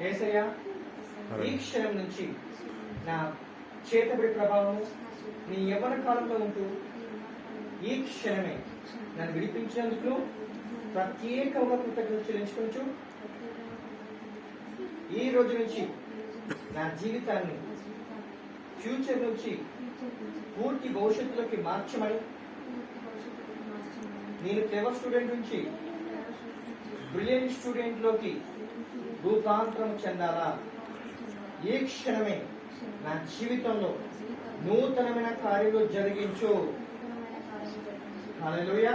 ఏసయ్యా ఈ క్షణం నుంచి నా చేతబడి ప్రభావము నీ యవ్వన కాలంలో ఉంటూ ఈ క్షణమే నన్ను విడిపించినందుకు ప్రత్యేకంగా కృతజ్ఞతలు చెల్లించుకోవచ్చు ఈ రోజు నుంచి నా జీవితాన్ని ఫ్యూచర్ నుంచి పూర్తి భవిష్యత్తులోకి మార్చమని నేను క్లెవర్ స్టూడెంట్ నుంచి బ్రిలియంట్ స్టూడెంట్లోకి రూపాంతరం చెందాలా? ఈ క్షణమే నా జీవితంలో నూతనమైన కార్యాలు జరిగించు. హల్లెలూయా.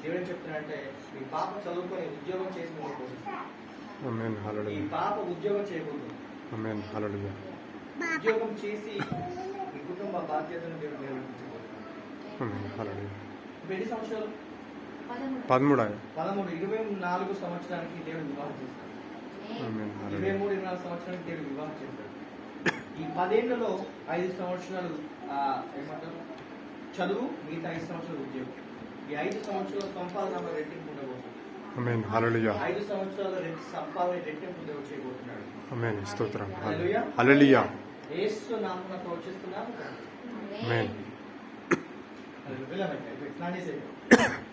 దేవుడు ఏం చెప్తున్నాడంటే ఈ పాప చదువుకొని ఉద్యోగం చేసి అమెన్ ఈ పాప ఉద్యోగం చేయకూడదు. ఉద్యోగం చేసి ఈ కుటుంబ బాధ్యతను దేవుడు నిర్వహించకూడదు ఎన్ని సంవత్సరాలు? పదమూడు. పదమూడు ఇరవై నాలుగు సంవత్సరానికి దేవుడు వివాహం చేస్తాడు. అమెన్ ఇరవై మూడు ఇరవై నాలుగు సంవత్సరానికి దేవుడు వివాహం చేస్తాడు. ఈ పదేళ్ళలో ఐదు సంవత్సరాలు ఏమంటారు? చదువు మిగతా ఐదు సంవత్సరాలు ఉద్యోగం. ఈ ఐదు సంవత్సరాల సంపాదన రెట్టింపు ఉండబోతుంది ఐదు సంవత్సరాల రెట్టి సంపాదన రెట్టింపు దేవుడు చేయబోతున్నాడు. స్తోత్రం. హల్లెలూయా. నామన సమస్య ఓవర్ హల్లెలూయా.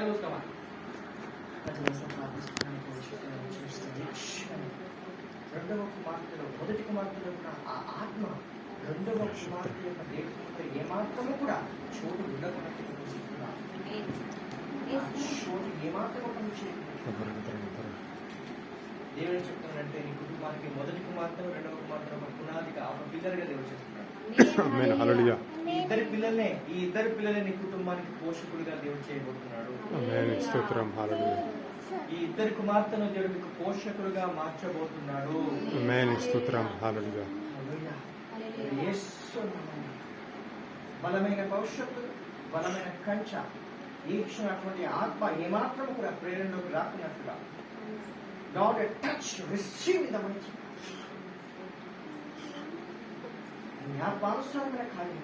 రెండో అమ్మ నాన్న ఎస్ సెకండ్ ఫస్ట్ కళ్ళు మూసుకోమా రెండవ కుమార్తెలో మొదటి కుమార్తెలో ఉన్న ఆ ఆత్మ రెండవ కుమార్తె యొక్క దేశంలో ఏమాత్రము కూడా చోటు ఉండకుండా చూస్తున్నా చోటు ఏమాత్రము పని చేయకుండా దేవుడు చెప్తున్నాడంటే నీ కుటుంబానికి మొదటి కుమార్తెను రెండవ కుమార్తెను ఒక పునాదిగా ఒక పిల్లర్గా దేవుడు ఈ ఇద్దరి పిల్లల్నే ఈ ఇద్దరు పిల్లలే నీ కుటుంబానికి పోషకుడిగా దేవుడు చేయబోతున్నాడు. అమెన్ స్తోత్రం. హల్లెలూయా ఈ ఇద్దరి కుమార్తెను దేవుడు మీకు పోషకుడుగా మార్చబోతున్నాడు. స్తోత్రం. బలమైన భవిష్యత్తు బలమైన కంచ ఈక్షణటువంటి ఆత్మ ఏమాత్రం కూడా ప్రేరణలోకి రాకున్నట్టుగా గాడ్ టచ్ రిసీవ్ ద మంచి నీ ఆత్మానుసారమైన కార్యం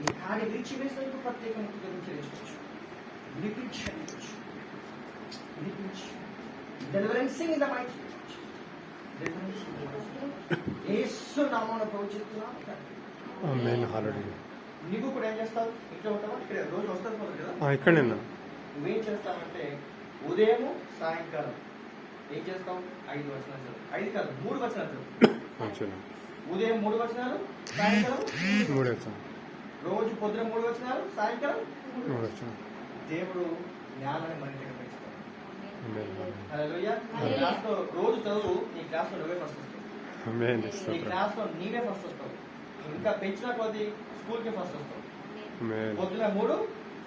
ఈ కార్యం విడిచివేసినందుకు ప్రత్యేకంగా కృతజ్ఞతలు వినిపించవచ్చు వినిపించి డెలివరెన్సింగ్ ఇన్ ద మైట్ ప్రవచిస్తున్నాను అమెన్ హల్లెలూయా నువ్వు కూడా ఏం చేస్తావు ఇంట్లో ఉంటావా ఇక్కడ రోజు పోతుంది కదా ఆ, ఇక్కడనేనా నువ్వేం చేస్తావంటే ఉదయం సాయంకాలం ఏం చేస్తావు ఐదు వచనాలు చదువు. ఐదు కాదు మూడు వచనాలు చదువు. ఉదయం మూడు వచనాలు సాయంకాలం మూడు వచ్చాను రోజు పొద్దున మూడు వచనాలు సాయంకాలం మూడు వచ్చాను దేవుడు జ్ఞానాన్ని మన దగ్గర పెంచుతాడు. క్లాస్లో రోజు చదువు నీ క్లాస్లో నువ్వే ఫస్ట్ వస్తావు. అమెన్ నీ క్లాస్లో నీవే ఫస్ట్ వస్తావు. ఇంకా పెంచిన కొద్దీ స్కూల్కి ఫస్ట్ వస్తావు. అమెన్ పొద్దున మూడు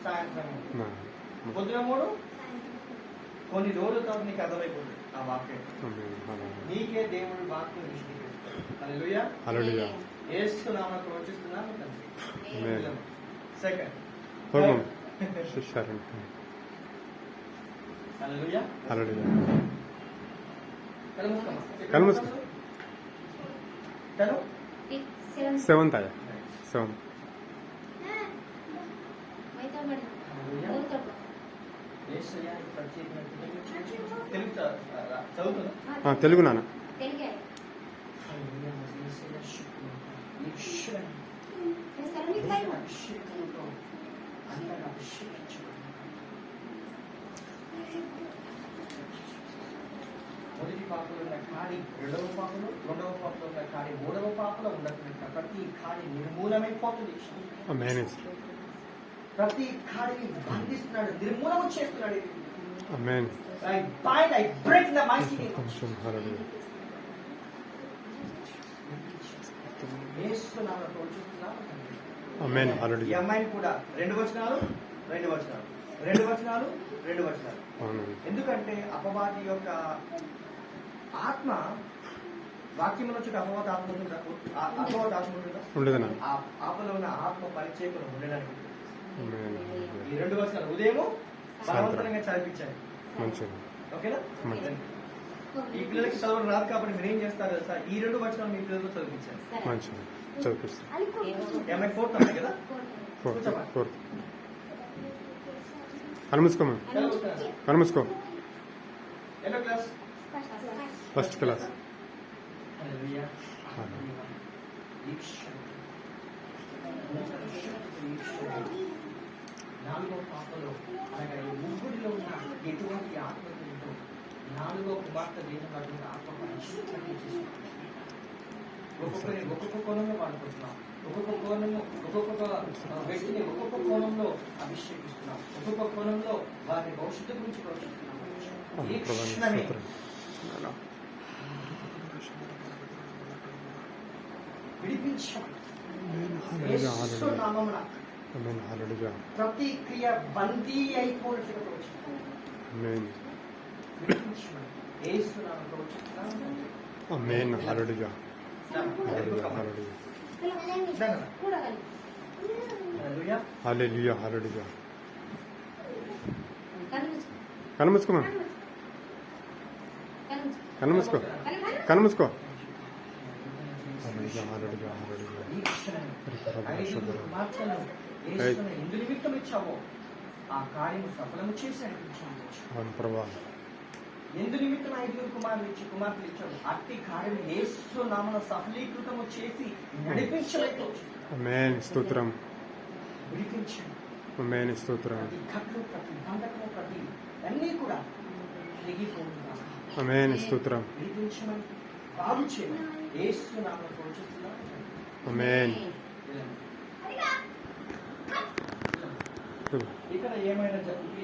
సాయంత్రం మూడు. పొద్దున మూడు. కొన్ని రోజుల తర్వాత నీకు అర్థమైపోతుంది. ఆ వాక్యం. నీకే దేవుడు వాక్యం విశదీకరిస్తాడు హల్లెలూయా. హల్లెలూయా. తెలుగు నాన్న. మొదటి పాపలో ఉన్న కాడి రెండవ పాపలో రెండవ పాపలో ఉన్న కాడి మూడవ పాపలో ఉన్నటువంటి ప్రతి కాడి నిర్మూలమైపోతుంది ప్రతి కాడిని బంధిస్తున్నాడు నిర్మూలన చేస్తున్నాడు. Amen I bind I break the mighty కొంచెం హల్లెలూయా వేస్తున్నాను చూస్తున్నాను అమేన్ ఈ హల్లెలూయా అమ్మాయిని కూడా రెండు వచనాలు రెండు వచనాలు. రెండు వచనాలు రెండు వచనాలు. ఎందుకంటే అపవాది యొక్క ఆత్మ వాక్యంలో చుట్టూ అపవాత ఆత్మ ఉంటుందా? అపవాత ఆత్మ ఉంటుందా? ఆపలో ఉన్న ఆత్మ పరిచయకులు ఉండడానికి. ఈ రెండు వర్షాలు. ఉదయము బలవంతంగా చదివించాను మంచిది. ఓకేనా. ఈ పిల్లలకి చదవడం రాదు కాబట్టి మీరు ఏం చేస్తారు తెలుసా? ఈ రెండు వచనాలు మీ పిల్లలకు చదివించాను మంచిది. చదివిస్తాను ఎంఐ ఫోర్త్ అన్నాయి కదా? Fourth fourth. కనుమూసుకో ఎన్నో class? First class. Hallelujah. Hallelujah. ఈక్షణ. ఈక్షణ. నాలుగో పాపలో అనగా ఈ ముగ్గురిలో ఉన్న ఎటువంటి ఆత్మకులతో నాలుగో కుమార్తె దేనిలో ఆత్మ పరిశుద్ధంగా చేసి ఒక్కొక్కరి ఒక్కొక్క కోణంలో వాడుకుంటున్నాం ఒక్కొక్క కోణంలో ఒక్కొక్క ఆ, వ్యక్తిని ఒక్కొక్క కోణంలో అభిషేకిస్తున్నాం ఒక్కొక్క కోణంలో వారి భవిష్యత్తు గురించి ప్రవచిస్తున్నాం ఈ ప్రభాని క్షణమే స్తోత్రం విడిపించాం హల్లెలూయా యేసు హల్లెలూయా నామమున ఆమేన్ హల్లెలూయా ప్రతి క్రియ బందీ అయిపోయినట్టుగా ప్రవచిస్తున్నాం ఆమేన్ విడిపించమని యేసు నామమున ప్రవచిస్తున్నాం ఆమేన్ హల్లెలూయా హల్లెలూయా హల్లెలూయా. హల్లెలూయా హల్లెలూయా. హల్లెలూయా హల్లెలూయా కనుమూసుకోమా కనుమూసుకో కనుమూసుకో హల్లెలూయా హల్లెలూయా హల్లెలూయా ఎందు నిమిత్తం ఇచ్చావో? ఆ కార్యము సఫలము చేసి అనిపించాము అవును ప్రభా. ఎందు నిమిత్తం ఐదుగురు కుమారులు ఇచ్చి కుమార్తెలు ఇచ్చావు అట్టి కార్యం యేసు నామన సఫలీకృతము చేసి నడిపించలేకపోవచ్చు ఆమేన్ స్తోత్రం. విడిపించండి ఆమేన్ స్తోత్రం. ప్రతి కట్లు ప్రతి బంధకము ప్రతి అన్నీ కూడా తెగిపోతుందా ఆమేన్ స్తోత్రం. విడిపించమని బాగు చేయమని యేసు నామన ప్రోచిస్తున్నాను ఆమేన్ ఇక్కడ ఏమైనా జరుగు-